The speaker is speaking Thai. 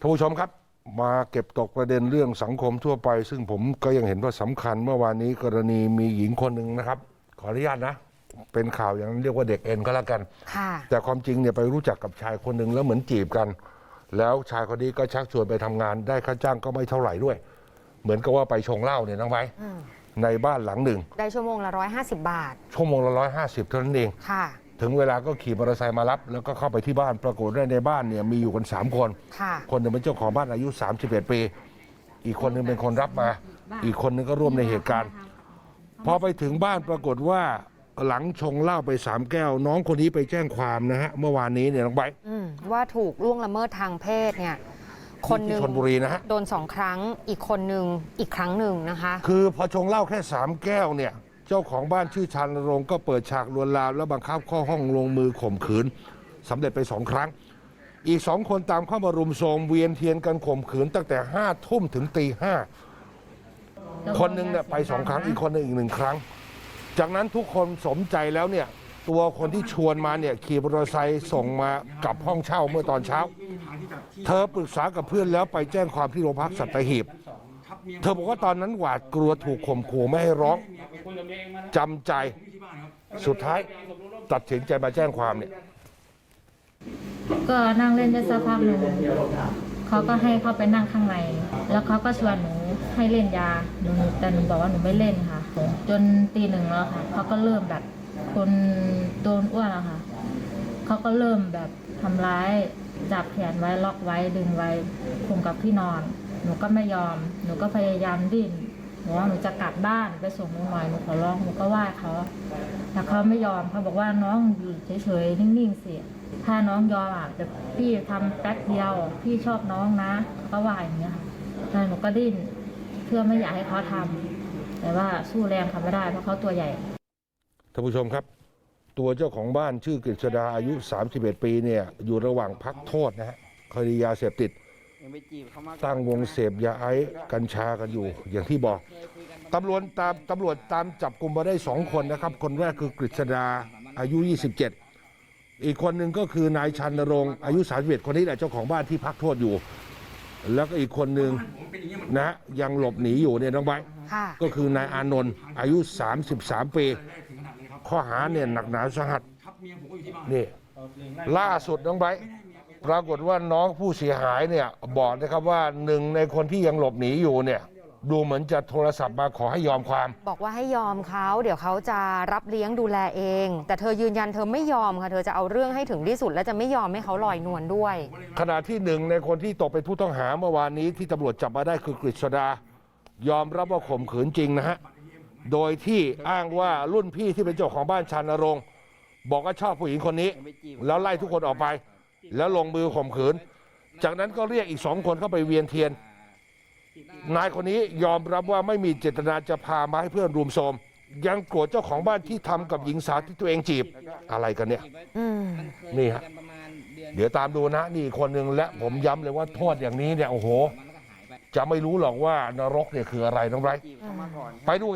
ท่านผู้ชมครับ มาเก็บตกประเด็นเรื่องสังคมทั่วไป ซึ่งผมก็ยังเห็นว่าสำคัญเมื่อวานนี้กรณีมีหญิงคนหนึ่งนะครับ ขออนุญาตนะ เป็นข่าวอย่างนั้นเรียกว่าเด็กเอ็นก็แล้วกัน ค่ะ แต่ความจริงเนี่ยไปรู้จักกับชายคนหนึ่งแล้วเหมือนจีบกัน แล้วชายคนนี้ก็ชักชวนไปทำงานได้ค่าจ้างก็ไม่เท่าไหร่ด้วย เหมือนกับว่าไปชงเหล้าเนี่ยน้องไว้ในบ้านหลังหนึ่ง ได้ชั่วโมงละร้อยห้าสิบบาท ชั่วโมงละร้อยห้าสิบเท่านั้นเอง ค่ะ ถึงเวลาก็ขี่มอเตอร์ไซค์มารับ แล้วก็เข้าไปที่บ้านปรากฏว่าในบ้านเนี่ยมีอยู่กันสามคน ค่ะ คนหนึ่งเป็นเจ้าของบ้านอายุ 31 ปี อีกคนหนึ่งเป็นคนรับมา อีกคนหนึงก็ร่วมในเหตุการณ์ พอไปถึงบ้านปรากฏว่าหลังชงเหล้าไปสามแก้ว น้องคนนี้ไปแจ้งความนะฮะเมื่อวานนี้เนี่ยน้องใบร์ท อืมว่าถูกล่วงละเมิดทางเพศเนี่ย คนหที่นึ่งชนบุรีนะฮะ โดนสองครั้งอีกคนหนึ่งอีกครั้งหนึ่งนะคะ คือพอชงเหล้าแค่สามแก้วเนี่ย เจ้าของบ้านชื่อชันรงก็เปิดฉากลวนลามแล้วบังคับข้าห้องลงมือข่มขืนสำเร็จไปสองครั้ง อีกสองคนตามเข้ามารุมโทมเวียนเทียนกันข่มขืนตั้งแต่ห้าทุ่มถึงตีห้าคนหนึ่งเนี่ยไปสองครั้งอีกคนหนึ่งอีกหนึ่งครั้ง จากนั้นทุกคนสมใจแล้วเนี่ยตัวคนที่ชวนมาเนี่ยขี่มอเตอร์ไซค์ส่งมากับห้องเช่าเมื่อตอนเช้า เธอปรึกษากับเพื่อนแล้วไปแจ้งความที่โรงพักสัตหีบ เธอบอกว่าตอนนั้นหวาดกลัวถูกข่มขู่ไม่ให้ร้อง จำใจสุดท้ายตัดสินใจมาแจ้งความเนี่ย ก็นั่งเล่นได้สักพักหนึ่งเขาก็ให้เข้าไปนั่งข้างใน แล้วเขาก็ชวนหนูให้เล่นยาหนูแต่หนูบอกว่าหนูไม่เล่นค่ะ จนตีหนึ่งแล้วค่ะเขาก็เริ่มแบบคนโดนอ้วนอะค่ะเขาก็เริ่มแบบทำร้ายจับแขนไว้ล็อกไว้ดึงไว้คุมกับที่นอน หนูก็ไม่ยอม หนูก็พยายามดิ้น ว่าหนูจะกลับบ้านไปส่งหนูหน่อยหนูขอร้องหนูก็ไหว้เขาแต่เขาไม่ยอมเขาบอกว่าน้องอยู่เฉยๆนิ่งๆเสิถ้าน้องยอมอะแต่พี่ทำแป๊บเดียวพี่ชอบน้องนะก็ว่าอย่างเงี้ยค่ะแต่หนูก็ดิ้นเพื่อไม่อยากให้เขาทำแต่ว่าสู้แรงเขาไม่ได้เพราะเขาตัวใหญ่ท่านผู้ชมครับ ตัวเจ้าของบ้านชื่อกฤษดาอายุ 31 ปีเนี่ยอยู่ระหว่างพักโทษนะฮะคดียาเสพติด ยังไปจีบเขามากตั้งวงเสพยาไอซ์กัญชากันอยู่ อย่างที่บอกตำรวจตามตำรวจตามจับกลุ่มมาได้สองคนนะครับ คนแรกคือกฤษดาอายุ 27 อีกคนหนึ่งก็คือนายชันรงค์อายุ31คนนี้แหละเจ้าของบ้านที่พักโทษอยู่ แล้วก็อีกคนหนึ่งนะยังหลบหนีอยู่เนี่ยน้องไบร์ทค่ะก็คือนายอานนท์อายุ 33 ปี ข้อหาเนี่ยหนักหนาสาหัสนี่ล่าสุดน้องไบร์ท ปรากฏว่าน้องผู้เสียหายเนี่ยบอกนะครับว่าหนึ่งในคนที่ยังหลบหนีอยู่เนี่ยดูเหมือนจะโทรศัพท์มาขอให้ยอมความ บอกว่าให้ยอมเขาเดี๋ยวเขาจะรับเลี้ยงดูแลเอง แต่เธอยืนยันเธอไม่ยอมค่ะ เธอจะเอาเรื่องให้ถึงที่สุด และจะไม่ยอมให้เขาลอยนวลด้วย ขณะที่หนึ่งในคนที่ตกเป็นผู้ต้องหาเมื่อวานนี้ที่ตำรวจจับมาได้คือกฤษดา ยอมรับว่าข่มขืนจริงนะฮะโดยที่อ้างว่ารุ่นพี่ที่เป็นเจ้าของบ้านชันนรงค์บอกว่าชอบผู้หญิงคนนี้ยังไปจีบแล้วไล่ทุกคนออกไป แล้วลงมือข่มขืน จากนั้นก็เรียกอีกสองคนเข้าไปเวียนเทียน นายคนนี้ยอมรับว่าไม่มีเจตนาจะพามาให้เพื่อนรุมโทรมยังโกรธเจ้าของบ้านที่ทำกับหญิงสาวที่ตัวเองจีบอะไรกันเนี่ยอืมนี่ฮะกันประมาณเดือนเดี๋ยวตามดูนะ นี่อีกคนหนึ่งและผมย้ำเลยว่าโทษอย่างนี้เนี่ยโอ้โหมันก็หายไปจะไม่รู้หรอกว่านรกเนี่ยคืออะไรน้องไบรท์จีบเขามาก่อนไปดู